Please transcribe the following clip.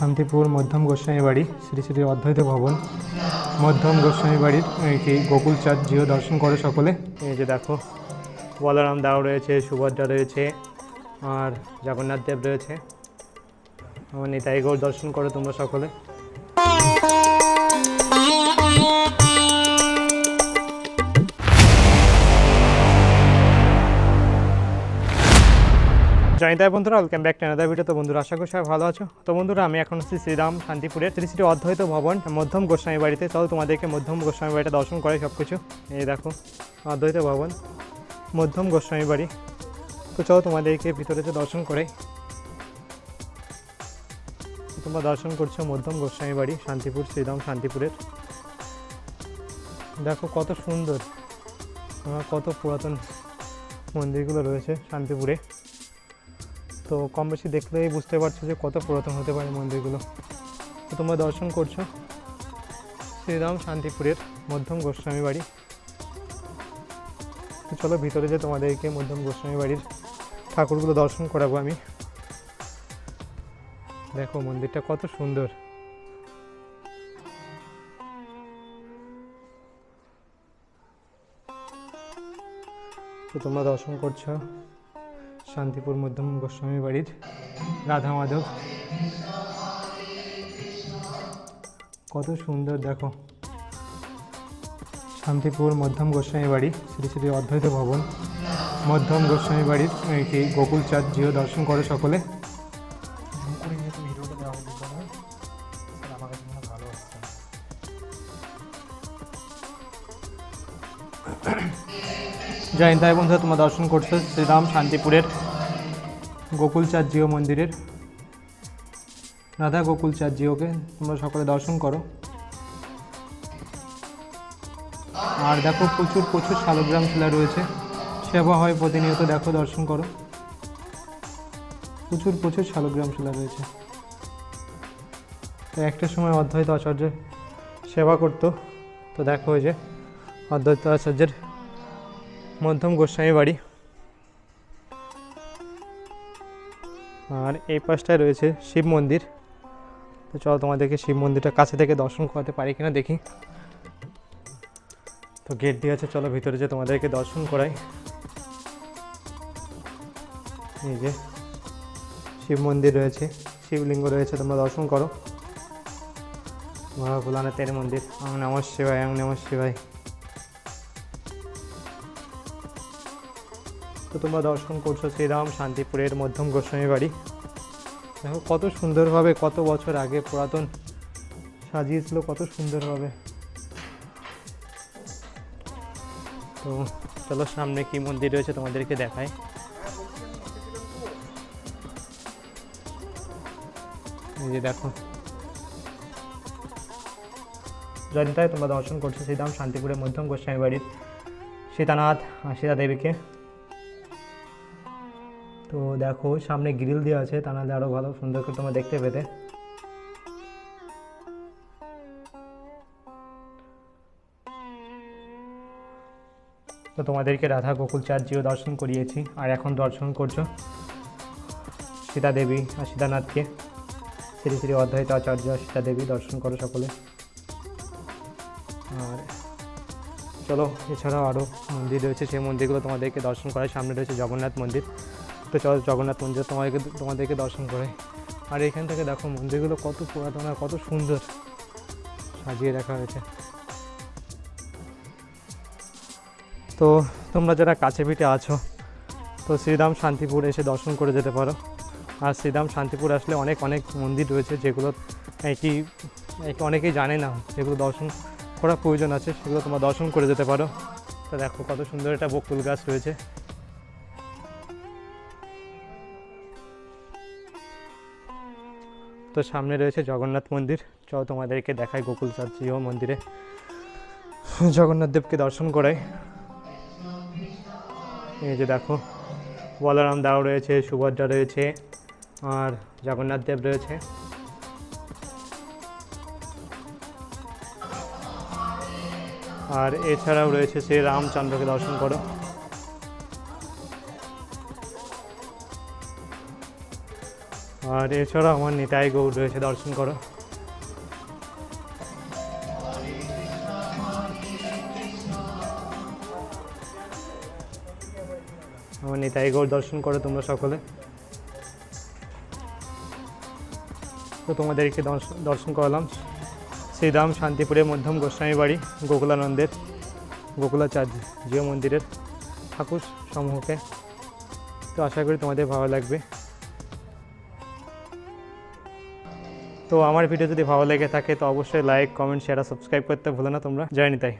শান্তিপুর মধ্যম গোস্বামী বাড়ি, শ্রী শ্রী অদ্বৈত ভবন। মধ্যম গোস্বামী বাড়ির কি গোকুল চাঁদ জিও দর্শন করে সকলে। এই যে দেখো, বলরাম দাও রয়েছে, সুভদ্রা রয়েছে, আর জগন্নাথ দেব রয়েছে। আমার নিতাই গৌর দর্শন করো তোমরা সকলে। জয়িতায় বন্ধুরা welcome back to another video তো বন্ধুরা, আশা করি সবাই ভালো আছো। তো বন্ধুরা, আমি এখন আছি শ্রীরাম শান্তিপুরের শ্রী শ্রী অদ্বৈত ভবন, মধ্যম গোস্বামী বাড়িতে। চলো তোমাদেরকে মধ্যম গোস্বামী বাড়িটা দর্শন করে সব কিছু এই দেখো, অদ্বৈত ভবন, মধ্যম গোস্বামী বাড়ি। তো চলো তোমাদেরকে ভিতরে যে দর্শন করে তোমরা দর্শন করছ মধ্যম গোস্বামী বাড়ি, শান্তিপুর, শ্রীরাম শান্তিপুরের। দেখো কত সুন্দর কত পুরাতন মন্দিরগুলো রয়েছে শান্তিপুরে। তো কম বেশি দেখলেই বুঝতে পারছ যে কত পুরাতন হতে পারে মন্দিরগুলো। তো তোমরা দর্শন করছ। শ্রীরাম শান্তিপুরের মধ্যম গোস্বামী বাড়ি। তো চলো ভিতরে যে তোমাদেরকে মধ্যম গোস্বামী বাড়ির ঠাকুরগুলো দর্শন করাবো আমি। দেখো মন্দিরটা কত সুন্দর। তো তোমরা দর্শন করছ। শান্তিপুর মধ্যম গোস্বামী বাড়ির রাধা মাধব। কত সুন্দর, দেখো। শান্তিপুর মধ্যম গোস্বামী বাড়ি, শ্রী শ্রী অদ্বৈত ভবন। মধ্যম গোস্বামী বাড়ির কি গোকুল চাঁদ জিও দর্শন করে সকলে। জয় হিন্দ, বন্ধুরা তোমরা দর্শন করছ শ্রীরাম শান্তিপুরের গোকুল চাঁদ জিও মন্দিরের। রাধা গোকুল চাঁদ জিওকে তোমরা সকলে দর্শন করো। আর দেখো প্রচুর প্রচুর শালগ্রাম শিলা রয়েছে। সেবা হয় প্রতিনিয়ত দেখো দর্শন করো। প্রচুর প্রচুর শালগ্রাম শিলা রয়েছে। তো একটা সময় অদ্বৈত আচার্য সেবা করতো তো দেখো ওই যে অদ্বৈত আচার্যের মধ্যম গোস্বামী বাড়ি। আর এই পাশটায় রয়েছে শিব মন্দির। তো চলো তোমাদেরকে শিব মন্দিরটা কাছে থেকে দর্শন করাতে পারি কিনা দেখি। তো গেট দিয়ে আছে, চলো ভিতরে যে তোমাদেরকে দর্শন করাই। এই যে শিব মন্দির রয়েছে, শিবলিঙ্গ রয়েছে, তোমরা দর্শন করো। মহাভোলানাথের মন্দির। আম নম শিবায় আম নম শিবায়। তো তোমরা দর্শন করছ শ্রীরাম শান্তিপুরের মধ্যম গোস্বামী বাড়ি। দেখো কত সুন্দরভাবে, কত বছর আগে পুরাতন সাজিয়েছিল, কত সুন্দরভাবে। তো চলো সামনে কি মন্দির রয়েছে তোমাদেরকে দেখাই। এই যে দেখো। জয়ন্তায় তোমরা দর্শন করছ শ্রীরাম শান্তিপুরের মধ্যম গোস্বামী বাড়ির। সীতানাথ সীতা দেবীকে। তো দেখো, সামনে গ্রিল দেওয়া আছে, তা নাহলে আরও ভালো, সুন্দর করে তোমরা দেখতে পেতে। তো তোমাদেরকে রাধা গোকুল চাঁদ দর্শন করিয়েছি, আর এখন দর্শন করছ সীতা দেবী আর সীতানাথকে। শ্রী শ্রী অদ্বৈত আচার্য আর সীতা দেবী দর্শন করো সকলে। আর চলো, এছাড়াও আরও মন্দির রয়েছে, সেই মন্দিরগুলো তোমাদেরকে দর্শন করার সামনে রয়েছে জগন্নাথ মন্দির। তো চলো জগন্নাথ মন্দির, তোমাদেরকে তোমাদেরকে দর্শন করে। আর এখান থেকে দেখো মন্দিরগুলো কত পুরাতন আর কত সুন্দর। সাজিয়ে রাখা হয়েছে। তো তোমরা যারা কাছে পিঠে আছো, তো শ্রীরাম শান্তিপুর এসে দর্শন করে যেতে পারো। আর শ্রীরাম শান্তিপুর আসলে অনেক অনেক মন্দির রয়েছে যেগুলো কি অনেকেই জানে না যেগুলো দর্শন করার প্রয়োজন আছে, সেগুলো তোমরা দর্শন করে যেতে পারো। তো দেখো কত সুন্দর একটা বকুল গাছ রয়েছে। তো সামনে রয়েছে জগন্নাথ মন্দির। চলো তোমাদেরকে দেখায় গোকুল চার্জিও মন্দিরে। জগন্নাথ দেবকে দর্শন করাই। এই যে দেখো, বলরাম দাও রয়েছে, সুভদ্রা রয়েছে, আর জগন্নাথ দেব রয়েছে। আর এছাড়াও রয়েছে শ্রী রামচন্দ্রকে দর্শন করো। আর এছাড়া আমার নিতাই গৌড় রয়েছে, দর্শন করো। আমার নিতাই গৌড় দর্শন করো তোমরা সকলে। তো তোমাদেরকে দর্শ- দর্শন করালাম। শ্রীরাম শান্তিপুরের মধ্যম গোস্বামী বাড়ি, গোকুলানন্দের, গোকুলাচার্য জিও মন্দিরের ঠাকুর সমূহকে তো আশা করি তোমাদের ভালো লাগবে। তো আমার ভিডিও যদি ভালো লেগে থাকে, তো অবশ্যই লাইক কমেন্ট শেয়ার আর সাবস্ক্রাইব করতে ভুলো না তোমরা। জয় নিতাই।